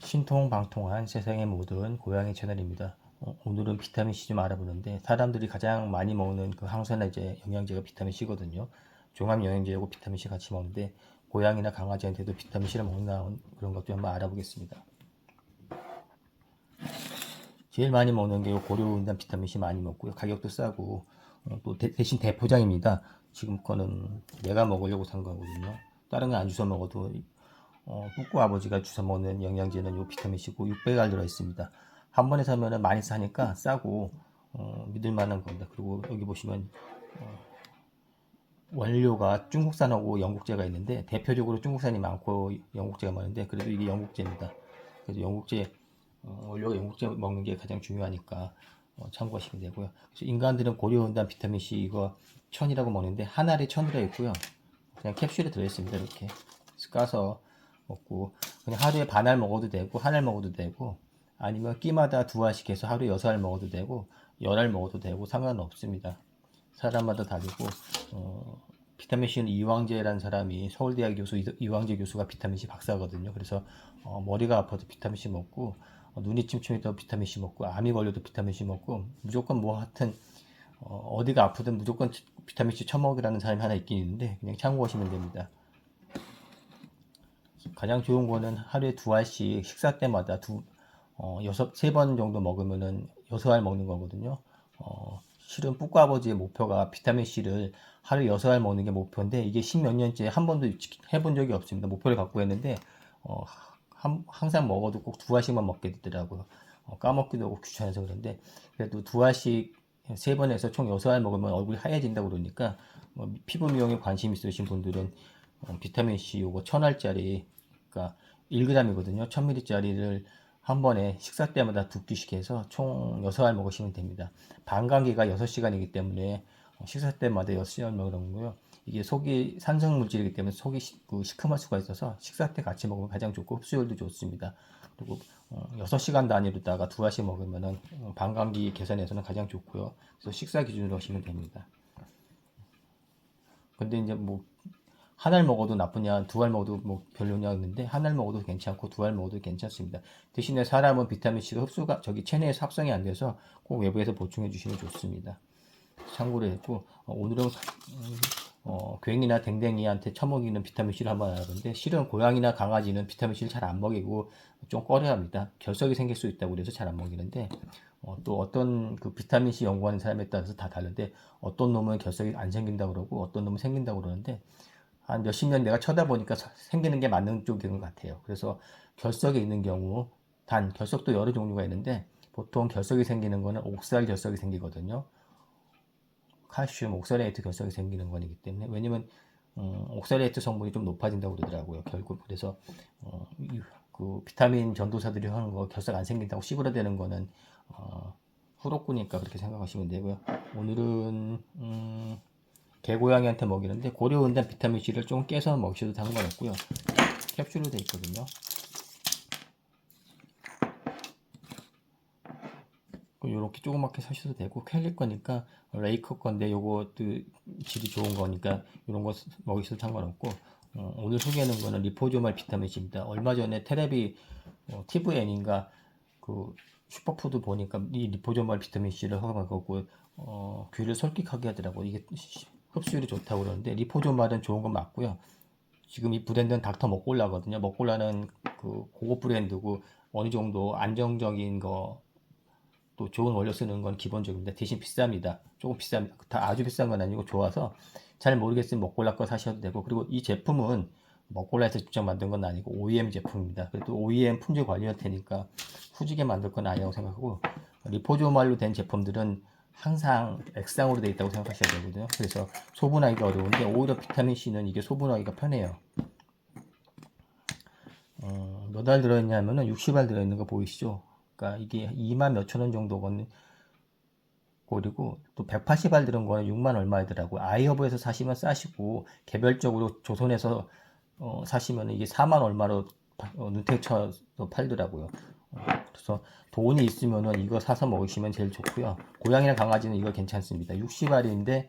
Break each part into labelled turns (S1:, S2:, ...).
S1: 신통방통한 세상의 모든 고양이 채널입니다. 어, 오늘은 비타민 C 좀 알아보는데 사람들이 가장 많이 먹는 그 항산화제 영양제가 비타민 C거든요. 종합 영양제하고 비타민 C 같이 먹는데 고양이나 강아지한테도 비타민 C를 먹나 그런 것도 한번 알아보겠습니다. 제일 많이 먹는 게 고려온단 비타민 C 많이 먹고요. 가격도 싸고 어, 또 대, 신 대포장입니다. 지금 거는 내가 먹으려고 산 거거든요. 다른 건 안 주워 먹어도 어, 뿌꾸 아버지가 주워 먹는 영양제는 요 비타민 C고 600알 들어 있습니다. 한 번에 사면은 많이 사니까 싸고 어, 믿을 만한 겁니다. 그리고 여기 보시면 어, 원료가 중국산하고 영국제가 있는데 대표적으로 중국산이 많고 영국제가 많은데 그래도 이게 영국제입니다. 그래서 영국제 어, 원료가 영국제 먹는 게 가장 중요하니까 어, 참고하시면 되고요. 그래서 인간들은 고려온단 비타민 C 이거 천이라고 먹는데 한 알에 천 들어 있고요. 그냥 캡슐에 들어 있습니다. 이렇게 까서 먹고 그냥 하루에 반 알 먹어도 되고 한 알 먹어도 되고 아니면 끼마다 두 알씩 해서 하루에 여섯 알 먹어도 되고 열 알 먹어도 되고 상관없습니다. 사람마다 다르고 어, 비타민 C는 이왕재라는 사람이 서울대학 교수 이- 이왕재 교수가 비타민 C 박사거든요. 그래서 어, 머리가 아파도 비타민 C 먹고 어, 눈이 침침해도 비타민 C 먹고 암이 걸려도 비타민 C 먹고 무조건 뭐 하여튼 어, 디가 아프든 무조건 비타민 C 처먹으라는 사람이 하나 있긴 있는데 그냥 참고하시면 됩니다. 가장 좋은 거는 하루에 두 알씩 식사 때마다 두 어, 여섯 세 번 정도 먹으면은 여섯 알 먹는 거거든요. 어, 실은 뿌꾸 아버지의 목표가 비타민 C를 하루 여섯 알 먹는 게 목표인데 이게 십몇 년째 한 번도 지- 해본 적이 없습니다. 목표를 갖고 했는데 어, 한- 항상 먹어도 꼭 두 알씩만 먹게 되더라고요. 어, 까먹기도 하고 귀찮아서 그런데 그래도 두 알씩 세 번에서 총 여섯 알 먹으면 얼굴이 하얘진다고 그러니까 뭐 피부 미용에 관심 있으신 분들은 어, 비타민 C 요거 천 알짜리 그러니까 1g이거든요. 1000ml짜리를 한 번에 식사 때마다 두 끼씩 해서 총 6알 먹으시면 됩니다. 반감기가 6시간이기 때문에 어, 식사 때마다 6시간 먹는 거고요. 이게 속이 산성 물질이기 때문에 속이 시, 그 시큼할 수가 있어서 식사 때 같이 먹으면 가장 좋고 흡수율도 좋습니다. 그리고 어, 6시간 단위로다가 두 알씩 먹으면은 어, 반감기 개선에서는 가장 좋고요. 그래서 식사 기준으로 하시면 됩니다. 근데 이제 뭐 한 알 먹어도 나쁘냐, 두 알 먹어도 뭐 별로냐 했는데 한 알 먹어도 괜찮고 두 알 먹어도 괜찮습니다. 대신에 사람은 비타민 C가 흡수가 저기 체내에서 합성이 안 돼서 꼭 외부에서 보충해 주시면 좋습니다. 참고로 했고 어, 오늘은 음, 어, 괭이나 댕댕이한테 처먹이는 비타민 C를 한번 알아봤는데 실은 고양이나 강아지는 비타민 C를 잘 안 먹이고 좀 꺼려합니다. 결석이 생길 수 있다고 그래서 잘 안 먹이는데 어, 또 어떤 그 비타민 C 연구하는 사람에 따라서 다 다른데 어떤 놈은 결석이 안 생긴다고 그러고 어떤 놈은 생긴다고 그러는데 한 몇십 년 내가 쳐다보니까 사- 생기는 게 맞는 쪽인 것 같아요. 그래서 결석이 있는 경우 단 결석도 여러 종류가 있는데 보통 결석이 생기는 거는 옥살 결석이 생기거든요. 칼슘, 옥살레이트 결석이 생기는 거이기 때문에 왜냐면 음, 옥살레이트 성분이 좀 높아진다고 그러더라고요. 결국 그래서 어, 이- 그 비타민 전도사들이 하는 거 결석 안 생긴다고 씹으려대는 거는 어, 후록구니까 그렇게 생각하시면 되고요. 오늘은 음, 개고양이한테 먹이는데 고려온단 비타민 C를 좀 깨서 먹이셔도 상관없고요. 캡슐로 돼 있거든요. 이렇게 조그맣게 사셔도 되고 캘리 거니까 레이커 건데 요것도 질이 좋은 거니까 이런 거 먹이셔도 상관없고 어, 오늘 소개하는 거는 리포조말 비타민 C입니다. 얼마 전에 테레비 어, TVN인가 그 슈퍼푸드 보니까 이 리포조말 비타민 C를 허가받고 어, 귀를 솔깃하게 하더라고. 이게 시- 흡수율이 좋다고 그러는데 리포조말은 좋은 건 맞고요. 지금 이 브랜드는 닥터 먹골라거든요. 먹골라는 그 고급 브랜드고 어느 정도 안정적인 거 또 좋은 원료 쓰는 건 기본적인데 대신 비쌉니다. 조금 비쌉니다. 다 아주 비싼 건 아니고 좋아서 잘 모르겠으면 먹골라 거 사셔도 되고 그리고 이 제품은 먹골라에서 직접 만든 건 아니고 OEM 제품입니다. 그래도 OEM 품질 관리할 테니까 후지게 만들 건 아니라고 생각하고 리포조말로 된 제품들은 항상 액상으로 되어 있다고 생각하셔야 되거든요. 그래서 소분하기가 어려운데 오히려 비타민 C는 이게 소분하기가 편해요. 어, 몇알 들어있냐면은 60알 들어있는 거 보이시죠? 그러니까 이게 2만 몇천 원 정도건 그리고 또 180알 들은 거는 6만 얼마이더라고요. 아이허브에서 사시면 싸시고 개별적으로 조선에서 어, 사시면 이게 4만 얼마로 파- 어, 눈탱쳐서 팔더라고요. 어, 그래서 돈이 있으면은 이거 사서 먹으시면 제일 좋고요. 고양이나 강아지는 이거 괜찮습니다. 60알인데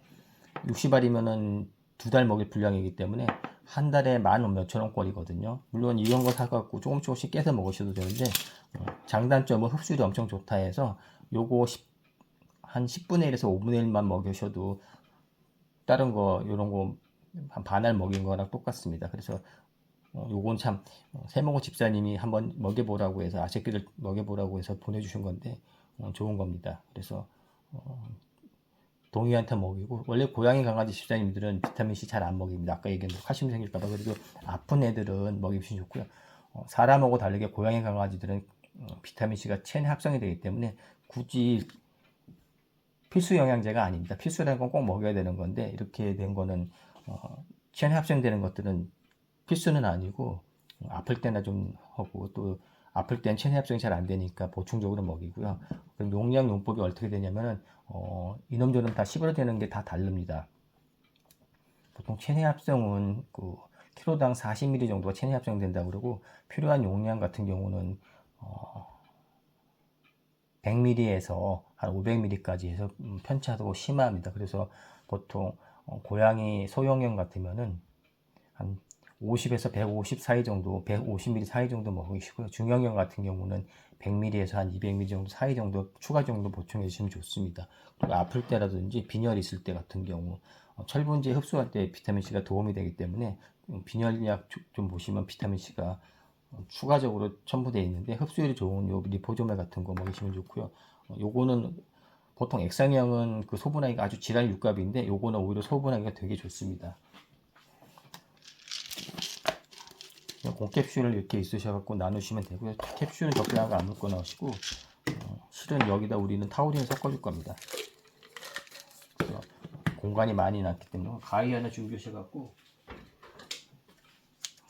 S1: 60알이면은 두 달 먹일 분량이기 때문에 한 달에 만 몇천 원꼴이거든요. 물론 이런 거 사갖고 조금 조금씩 깨서 먹으셔도 되는데 어, 장단점은 흡수율이 엄청 좋다 해서 요거 10, 한 10분의 1에서 5분의 1만 먹으셔도 다른 거 요런 거 한 반알 먹인 거랑 똑같습니다. 그래서 어, 요건 참 어, 세모고 집사님이 한번 먹여보라고 해서 아새끼를 먹여보라고 해서 보내주신 건데 어, 좋은 겁니다. 그래서 어, 동이한테 먹이고 원래 고양이 강아지 집사님들은 비타민 C 잘 안 먹입니다. 아까 얘기한 대로 칼슘 생길까봐 그래도 아픈 애들은 먹이시면 좋고요. 어, 사람하고 다르게 고양이 강아지들은 어, 비타민 C가 체내 합성이 되기 때문에 굳이 필수 영양제가 아닙니다. 필수라는 건 꼭 먹여야 되는 건데 이렇게 된 거는 어, 체내 합성되는 것들은 필수는 아니고 어, 아플 때나 좀 하고 또 아플 땐 체내 합성이 잘 안 되니까 보충적으로 먹이고요. 그럼 용량 용법이 어떻게 되냐면은 어, 이놈 저놈 다 씹어내는 게 다 다릅니다. 보통 체내 합성은 그 키로당 40ml 정도가 체내 합성된다 그러고 필요한 용량 같은 경우는 어, 100ml에서 한 500ml까지 해서 음, 편차도 심합니다. 그래서 보통 어, 고양이 소형형 같으면은 한 50에서 150 사이 정도, 150ml 사이 정도 먹으시고요. 중형형 같은 경우는 100ml에서 한 200ml 정도 사이 정도 추가 정도 보충해 주시면 좋습니다. 그리고 아플 때라든지 빈혈 있을 때 같은 경우 어, 철분제 흡수할 때 비타민 C가 도움이 되기 때문에 음, 빈혈약 주- 좀 보시면 비타민 C가 어, 추가적으로 첨부되어 있는데 흡수율이 좋은 요 리포조멜 같은 거 먹이시면 좋고요. 어, 요거는 보통 액상형은 그 소분하기가 아주 질환 육갑인데 요거는 오히려 소분하기가 되게 좋습니다. 그냥 공캡슐을 이렇게 있으셔갖고 나누시면 되고요. 캡슐은 적당하게 안 묶어 넣으시고 어, 실은 여기다 우리는 타우린을 섞어줄 겁니다. 공간이 많이 났기 때문에 가위 하나 준비하셔갖고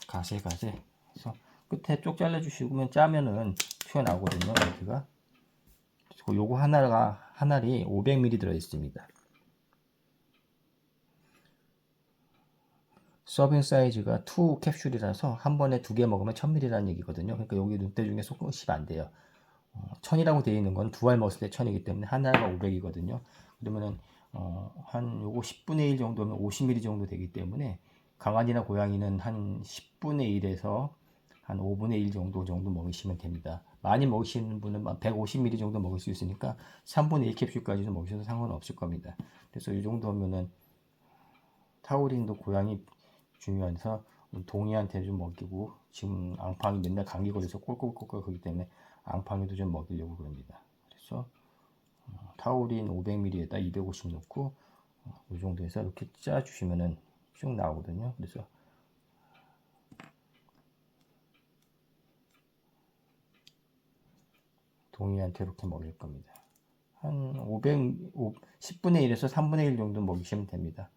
S1: 가세 가세 그래서 끝에 쪽 잘라주시면 짜면은 튀어나오거든요 그리고 요거 하나가 하나리 500ml 들어있습니다 서빙 사이즈가 2 캡슐이라서 한 번에 두 개 먹으면 1000ml라는 얘기거든요 그러니까 여기 눈대 중에 속도시 안 돼요 어, 1000이라고 되어 있는 건 두 알 먹었을 때 1000이기 때문에 하나가 500이거든요 그러면은 어, 한 요거 10분의 1 정도면 50ml 정도 되기 때문에 강아지나 고양이는 한 10분의 1에서 한 5분의 1 정도 정도 먹으시면 됩니다. 많이 먹으시는 분은 150ml 정도 먹을 수 있으니까 3분의 1 캡슐까지도 먹으셔도 상관없을 겁니다. 그래서 이 정도면은 타우린도 고양이 중요해서 동이한테 좀 먹이고 지금 앙팡이 맨날 감기 걸려서 꼴꼴꼴꼴 그기 때문에 앙팡이도 좀 먹이려고 그럽니다. 그래서 어, 타우린 500ml에다 250 넣고 어, 이 정도에서 이렇게 짜 주시면은 쭉 나오거든요. 그래서 동이한테 이렇게 먹일 겁니다. 한 500, 10분의 1에서 3분의 1 정도 먹이시면 됩니다.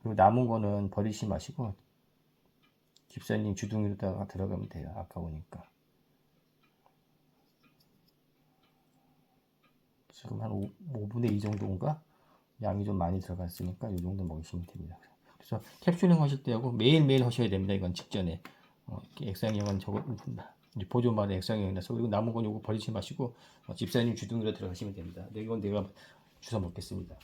S1: 그리고 남은 거는 버리지 마시고 집사님 주둥이로다가 들어가면 돼요. 아까우니까. 지금 한 5, 5분의 2 정도인가? 양이 좀 많이 들어갔으니까 이 정도 먹이시면 됩니다. 그래서 캡슐링 하실 때하고 매일매일 하셔야 됩니다. 이건 직전에. 어, 액상형은 저거 보조말에 액상형이라서 그리고 남은 건 요거 버리지 마시고 어, 집사님 주둥이로 들어가시면 됩니다. 네, 이건 내가 주워 먹겠습니다.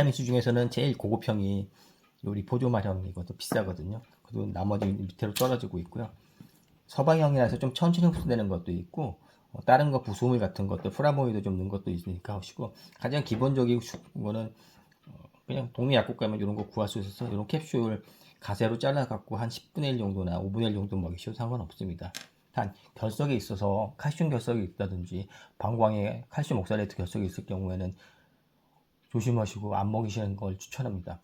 S1: 비타민 C 중에서는 제일 고급형이 요리 보조말형이거든 비싸거든요. 그리고 나머지 밑으로 떨어지고 있고요. 서방형이라서 좀 천천히 흡수되는 것도 있고 어, 다른 거 부수물 같은 것도 플라보이드 좀 넣은 것도 있으니까 하시고 가장 기본적인 거는 어, 그냥 동네 약국 가면 이런 거 구할 수 있어서 이런 캡슐 가세로 잘라 갖고 한 10분의 1 정도나 5분의 1 정도 먹이셔도 상관없습니다. 단 결석에 있어서 칼슘 결석이 있다든지 방광에 칼슘 옥살레이트 결석이 있을 경우에는 조심하시고 안 먹이시는 걸 추천합니다.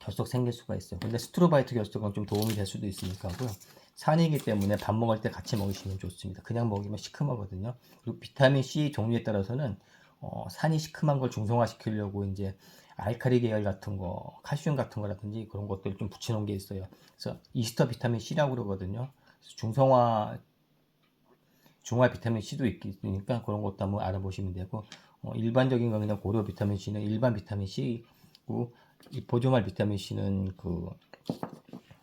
S1: 결석 생길 수가 있어요. 근데 스트로바이트 결석은 좀 도움이 될 수도 있으니까 하고요. 산이기 때문에 밥 먹을 때 같이 먹으시면 좋습니다. 그냥 먹이면 시큼하거든요. 그리고 비타민 C 종류에 따라서는 어, 산이 시큼한 걸 중성화시키려고 이제 알칼리 계열 같은 거, 칼슘 같은 거라든지 그런 것들 좀 붙여놓은 게 있어요. 그래서 이스터 비타민 C라고 그러거든요. 중성화 중화 비타민 C도 있으니까 그런 것도 한번 알아보시면 되고 어, 일반적인 건 그냥 고려 비타민 C는 일반 비타민 C고 이 보조말 비타민 C는 그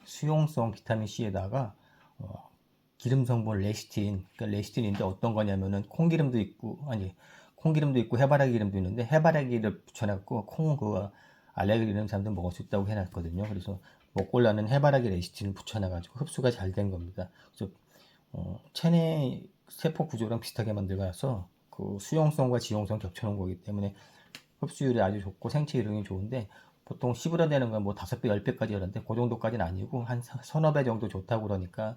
S1: 수용성 비타민 C에다가 어, 기름 성분 레시틴, 그러니까 레시틴인데 어떤 거냐면은 콩기름도 있고 아니 콩기름도 있고 해바라기 기름도 있는데 해바라기를 붙여놨고 콩 그 알레르기 있는 사람들 먹을 수 있다고 해놨거든요. 그래서 먹골라는 해바라기 레시틴을 붙여놔가지고 흡수가 잘 된 겁니다. 그래서 어, 체내 세포 구조랑 비슷하게 만들어서 그 수용성과 지용성 겹쳐놓은 거기 때문에 흡수율이 아주 좋고 생체 이동이 좋은데 보통 씹으려내는 건 뭐 다섯 배, 열 배까지 하는데 그 정도까지는 아니고 한 서너 배 정도 좋다고 그러니까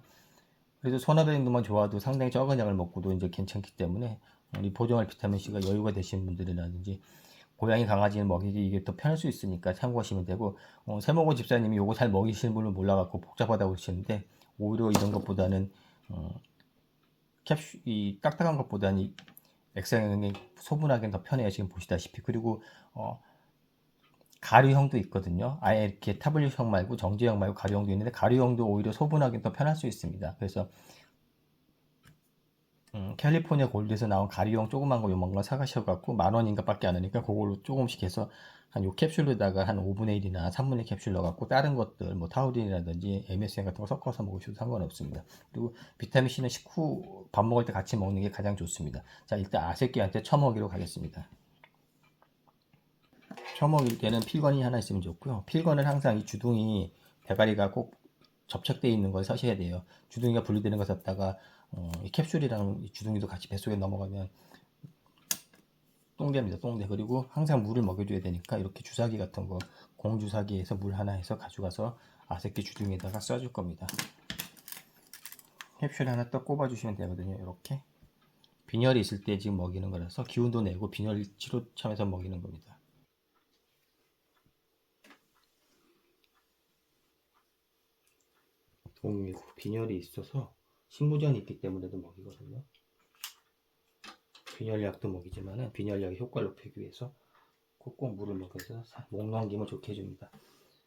S1: 그래도 서너 배 정도만 좋아도 상당히 적은 양을 먹고도 이제 괜찮기 때문에 우리 보정할 비타민 C가 여유가 되시는 분들이라든지 고양이 강아지는 먹이기 이게 더 편할 수 있으니까 참고하시면 되고 어, 세모고 집사님이 요거 잘 먹이시는 분을 몰라갖고 복잡하다고 그러시는데 오히려 이런 것보다는 어, 캡슐 이 딱딱한 것보다는 이 액상형이 소분하기는 더 편해요 지금 보시다시피 그리고 어, 가루형도 있거든요. 아예 이렇게 타블릿형 말고 정지형 말고 가루형도 있는데 가루형도 오히려 소분하기는 더 편할 수 있습니다. 그래서 음, 캘리포니아 골드에서 나온 가루형 조그만 거 요만 거 사가셔갖고 만 원인가 밖에 안 하니까 그걸로 조금씩 해서 한 요 캡슐로다가 한 5분의 1이나 3분의 1 캡슐 넣어갖고 다른 것들 뭐 타우린이라든지 MSM 같은 거 섞어서 먹으셔도 상관없습니다. 그리고 비타민 C는 식후 밥 먹을 때 같이 먹는 게 가장 좋습니다. 자 일단 아새끼한테 처먹이로 가겠습니다. 처먹일 때는 필건이 하나 있으면 좋고요. 필건은 항상 이 주둥이 배가리가 꼭 접착되어 있는 걸 사셔야 돼요. 주둥이가 분리되는 거 샀다가 어, 이 캡슐이랑 이 주둥이도 같이 뱃속에 넘어가면 똥대입니다. 똥대. 그리고 항상 물을 먹여줘야 되니까 이렇게 주사기 같은 거 공주사기에서 물 하나 해서 가져가서 아새끼 주둥이에다가 쏴줄 겁니다. 캡슐 하나 딱 꼽아주시면 되거든요. 이렇게 빈혈이 있을 때 지금 먹이는 거라서 기운도 내고 빈혈 치료 참에서 먹이는 겁니다. 동이고 빈혈이 있어서 신무전이 있기 때문에도 먹이거든요. 빈혈약도 먹이지만은 빈혈약의 효과를 높이기 위해서 꼭꼭 물을 먹여서 사- 목 넘김을 좋게 해줍니다.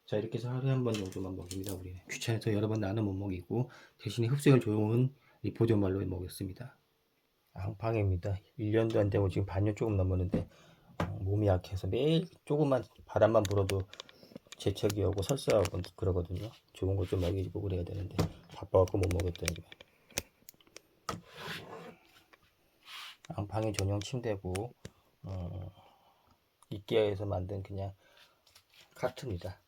S1: 자 이렇게 해서 하루에 한 번 정도만 먹입니다. 우리는 귀찮아서 여러 번 나는 못 먹이고 대신에 흡수율 좋은 리포조말로 먹였습니다. 앙팡입니다. 1년도 안 되고 지금 반년 조금 넘었는데 어, 몸이 약해서 매일 조금만 바람만 불어도 재채기 오고 설사하고 그러거든요. 좋은 거 좀 먹이고 그래야 되는데 바빠갖고 못 먹었더니 앙 팡이 전용 침대고 어, 이케아에서 만든 그냥 카트입니다.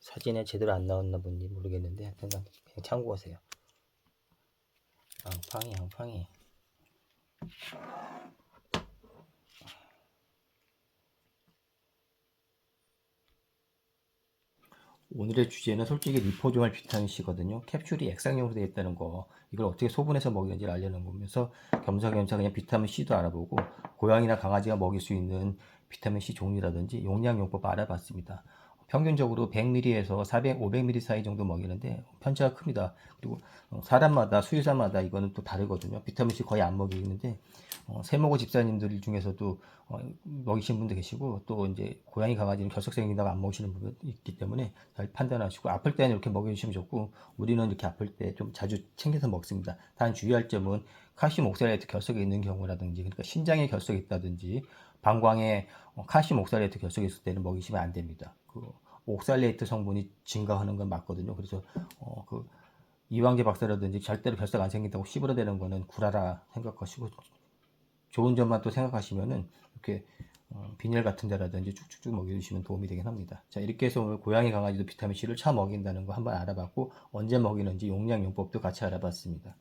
S1: 사진에 제대로 안 나왔나 본지 모르겠는데 하여튼 그냥 참고하세요. 앙팡이 앙팡이 오늘의 주제는 솔직히 리포조말 비타민C거든요. 캡슐이 액상형으로 되어 있다는 거 이걸 어떻게 소분해서 먹이는지 를 알려는 거면서 겸사겸사 그냥 비타민C도 알아보고 고양이나 강아지가 먹일 수 있는 비타민C 종류라든지 용량용법 알아봤습니다. 평균적으로 100ml에서 400, 500ml 사이 정도 먹이는데 편차가 큽니다. 그리고 어, 사람마다 수유사마다 이거는 또 다르거든요. 비타민C 거의 안 먹이는데 어, 세모고 집사님들 중에서도 어, 먹이시는 분도 계시고 또 이제 고양이 강아지는 결석생긴다고 안 먹이시는 분도 있기 때문에 잘 판단하시고 아플 때는 이렇게 먹여주시면 좋고 우리는 이렇게 아플 때 좀 자주 챙겨서 먹습니다. 단 주의할 점은 칼슘 옥살레이트 결석이 있는 경우라든지 그러니까 신장에 결석이 있다든지 방광에 어, 칼슘 옥살레이트 결석이 있을 때는 먹이시면 안 됩니다. 그 옥살레이트 성분이 증가하는 건 맞거든요. 그래서 어, 그 이왕재 박사라든지 절대로 결석 안 생긴다고 씹으려대는 거는 구라라 생각하시고 좋은 점만 또 생각하시면은 이렇게 어, 빈혈 같은 데라든지 쭉쭉쭉 먹여주시면 도움이 되긴 합니다. 자 이렇게 해서 오늘 고양이 강아지도 비타민C를 차 먹인다는 거 한번 알아봤고 언제 먹이는지 용량 용법도 같이 알아봤습니다.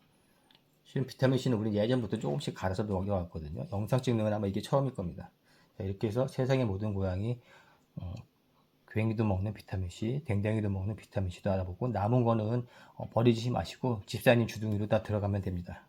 S1: 실은 비타민C는 우리 예전부터 조금씩 갈아서 먹여왔거든요. 영상 찍는 건 아마 이게 처음일 겁니다. 자 이렇게 해서 세상의 모든 고양이 어, 괴행이도 먹는 비타민C, 댕댕이도 먹는 비타민C도 알아보고 남은 거는 어, 버리지 마시고 집사님 주둥이로 다 들어가면 됩니다.